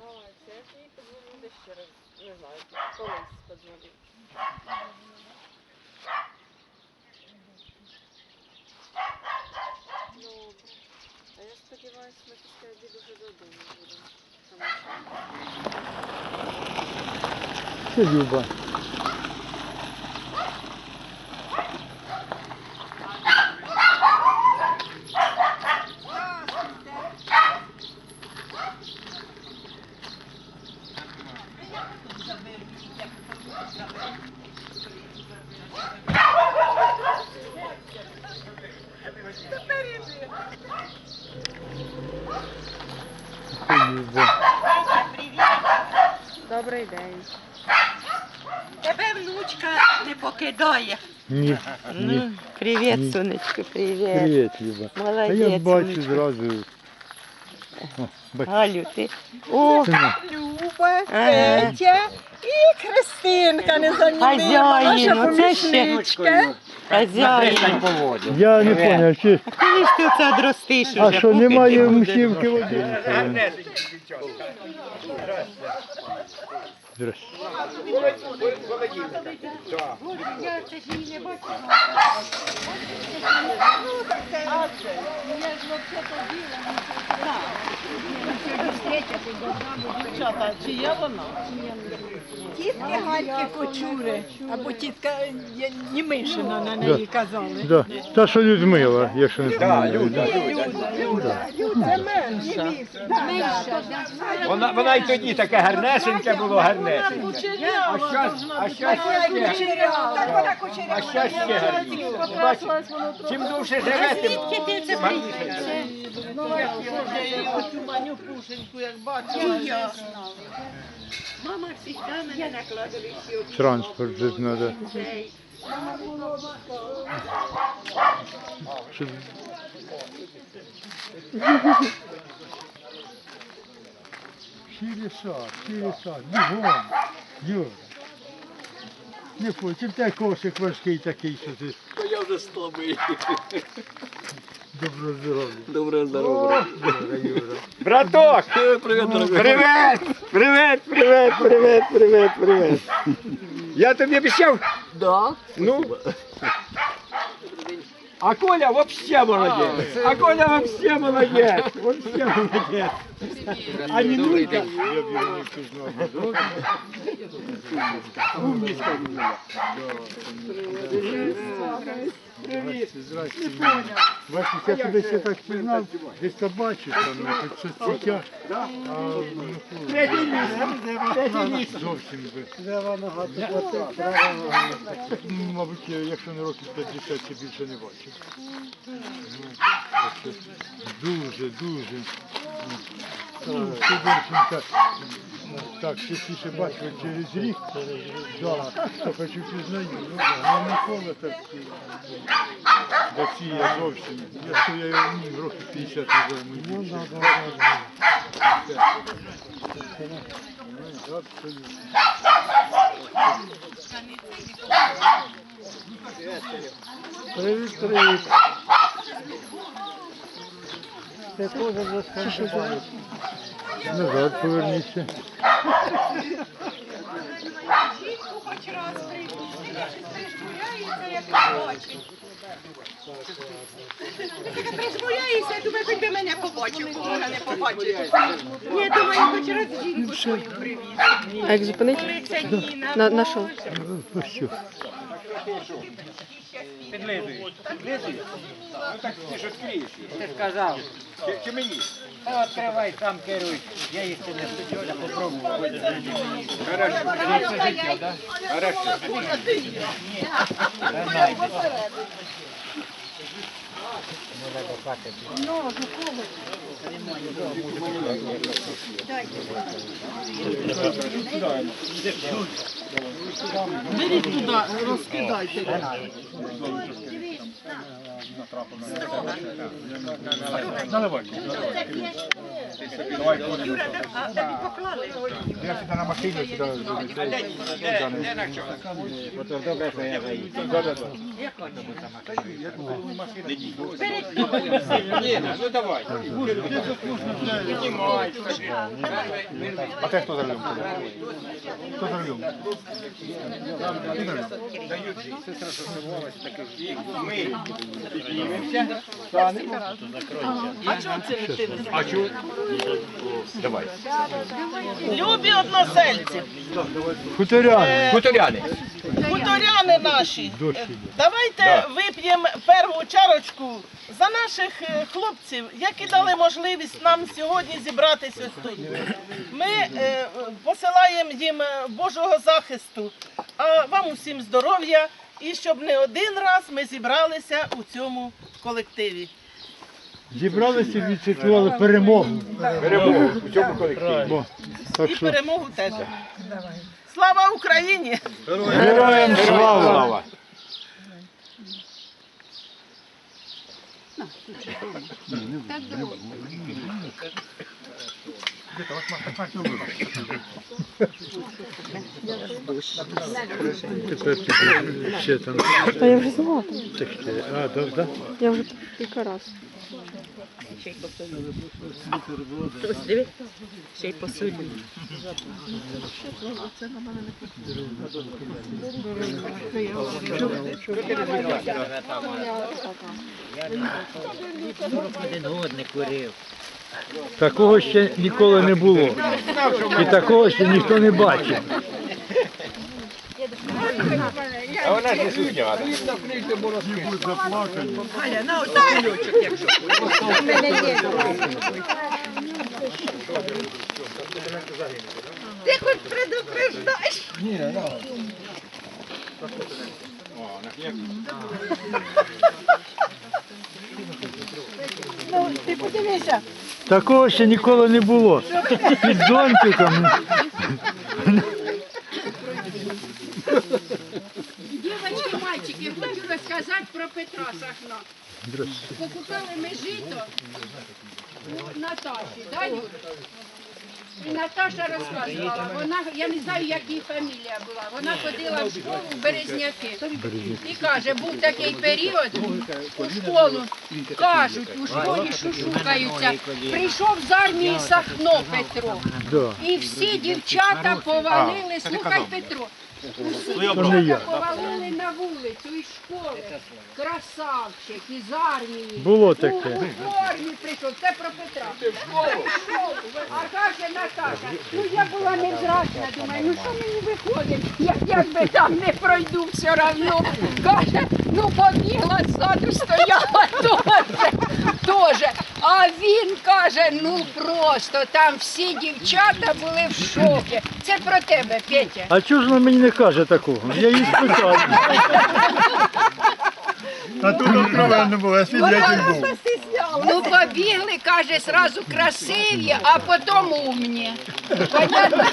Ой, це я тобі подзвоню десь ще раз. Не знаю, колись подзвоню. Добре. А я сподіваюся, ми після обіду вже додому будемо. Тому що Це Люба. Добрий день. Тебе внучка не покидає. Ні, ні. Ну, привіт, Ні. сонечко, привіт. Привіт, Люба. А я бачу сонечко. зразу. О, бач, Галю, ти. О, Люба, Петя і Христинка незаміннима, Хазяїн, наша оце ще. помічничка. хазяїн. Я не поняв, чи, Коли ж ти це одростиш уже? а що поки немає будеш? мшівки води? Дівчата, чи є вона? Тітки Гальки Кочури, або тітка Німишина на неї казали. Да. Та, що Людмила, якщо не помиляюсь. Люда, Люда, Люда, менша. Вона, вона й тоді таке гарнесеньке було гарнесеньке. А щас, а щас ще, Так вона кучерява. а щас ще гарніше. Бачиш, чим довше живе, тим Звідки ти це приїхав? Мама завжди мене на кладовищі Транспорт же треба. Що... Чиліса, чиліса, бігом, Юра. Не чи в кошик важкий такий, що ти Я вже слабий. Доброго здоров'я. Доброго Юра. браток! Привіт, дорогой. Привет! Привет, привет, привет, привет, привет. Я тобі обіцяв, Да. ну. А Коля вообще молодець. А Коля вообще молодець. Вообще молодець. А Нінулька Я б його не. Бачиш, я тебе ще так пізнав, десь то бачиш, там, ну, щось цікаве. А, ну, Третє місце. Третє місце. Зовсім би. Ну, Мабуть, якщо не років 50, я більше не бачив. Ну, так що Дуже, дуже. Ну, Сидорченка, так, частіше бачив через рік. То хочу пізнаю. Ну, да, ну, так. До я зовсім. Я що я його ну, років 50 назад більше. Ну. Привіт, привіт. Ти теж розкажеш. Назад поверніться. Присміяюся, я думаю, хоч би мене побачив, кого вона не побачить. Ні, думаю, хоч раз жінку свою привіз. А як це На, на що? Підлизуєш. Підлизуєш? Ну так ти ж відкриєш. Ти сказав. Чи, чи мені? Та відкривай, сам керуй. Я їх не студію, я попробував. Хорошо. Хорошо. Беріть туди, розкидайте. Я сюди на машині сюди. Де на що? Ото добре, що я ну давай. Піднімай. А те хто за рулем? Хто за рулем? Ми піднімемося, станемо. А чого це не ти? А чого? Давай. Любі односельці, Хуторяни. Хуторяни. хуторяни наші, е, давайте вип'ємо першу чарочку за наших е, хлопців, які дали можливість нам сьогодні зібратися тут. Ми е, посилаємо їм е, Божого захисту, а вам усім здоров'я і щоб не один раз ми зібралися у цьому колективі. Зібралися і відсвяткували перемогу. Перемогу у цьому колективі. І перемогу теж. Слава Україні! героям слава! Слава. Тепер ще там. Та я вже звала. Так, ще. А, так, так? Я вже кілька разів. Ще й посилю. Один год не курив. Такого ще ніколи не було. І такого ще ніхто не бачив. А вона ж не сусняна. Галя, на оцей кульочок, якщо Ти хоч предупреждаєш? Ні, Ну, ти подивися. Такого ще ніколи не було. Під зонтиком. Дівчатки, мальчики, хочу розказати про Петра Сахна. Покупали ми жито у Наташі, да? І Наташа розказувала, вона, я не знаю, як її фамілія була, вона ходила в школу в Березняки. І каже, був такий період у школу, кажуть, у школі шушукаються. Прийшов з армії Сахно Петро. І всі дівчата повалили, слухай Петро, усі дівчата повалили на вулицю із школи. Красавчик із армії. Було таке. У формі прийшов, це про Петра. А каже Наташа, ну я була невзрачна, думаю, ну що мені виходить, як, як би там не пройду все равно. Каже, ну побігла ззаду, стояла теж. А він каже, ну просто там всі дівчата були в шокі. Це про тебе, Петя. А чого ж вона мені не каже такого? Я її спитав. А тут откровенно було, я свідетель був. Ну побігли, каже, сразу красиві, а потім умні. Понятно?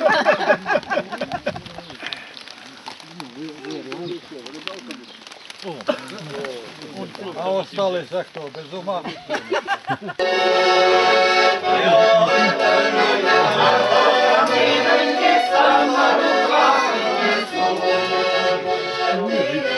А осталися хто? Без ума. Thank.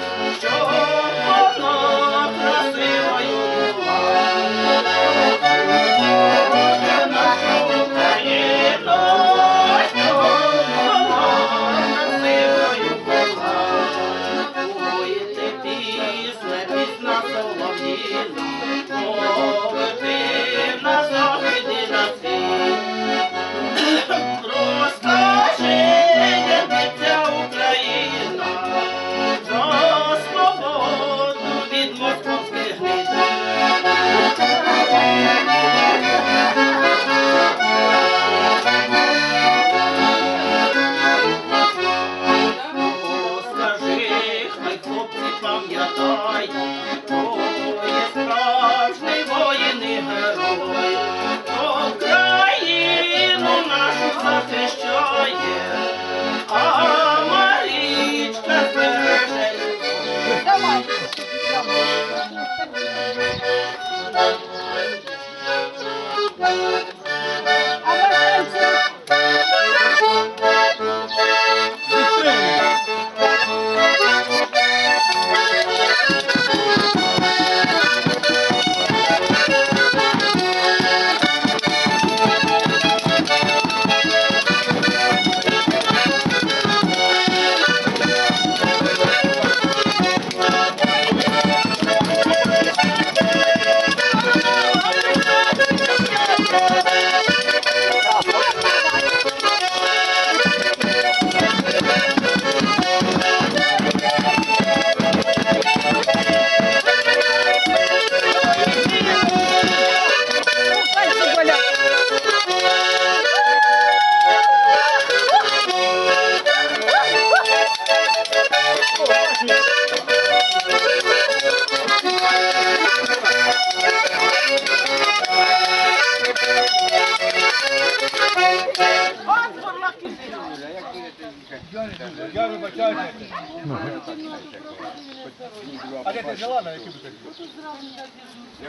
Жила, на якій бутилці?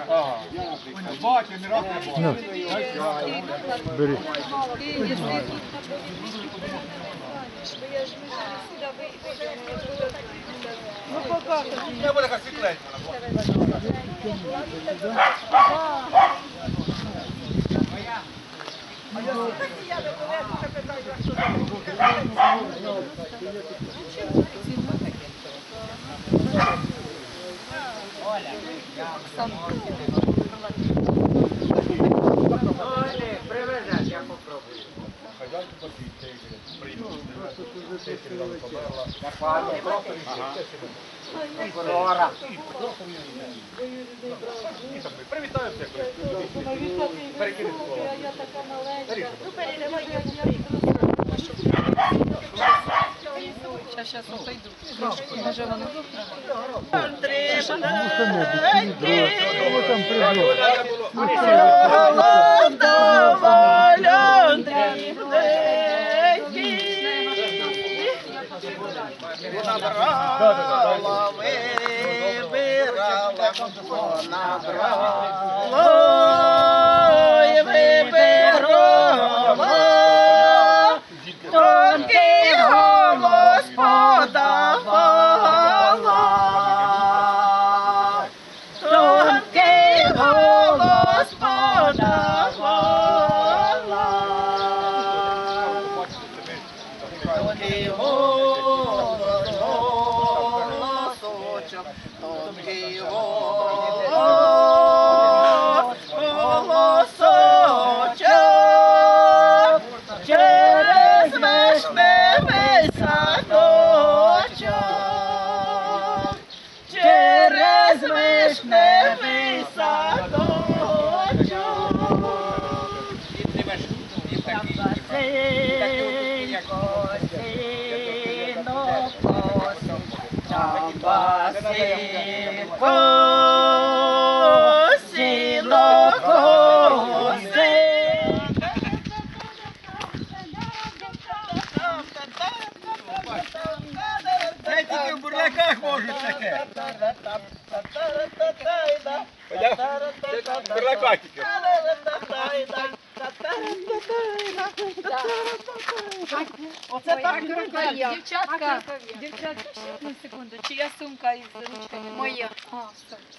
Ага. Бачу, не раз не бачу. Бери. Не. Оля, привезеш, я. Я всіх. Перекинемо слово. Прибрав? Набрала, вибирала, набрала, Hey, Це Оце так. Дівчатка, дівчатка, ще на секунду. Чия сумка із ручками? Моя. А,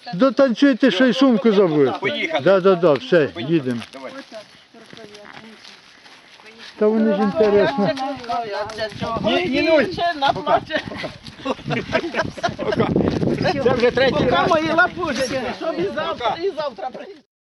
все. Дотанцюйте, ще й сумку забули. Поїхали. Да, да, да, все, їдемо. Давай. Та вони ж інтересно. Ні. Це вже третій раз. мої лапужечки, щоб і завтра, і завтра приїздили.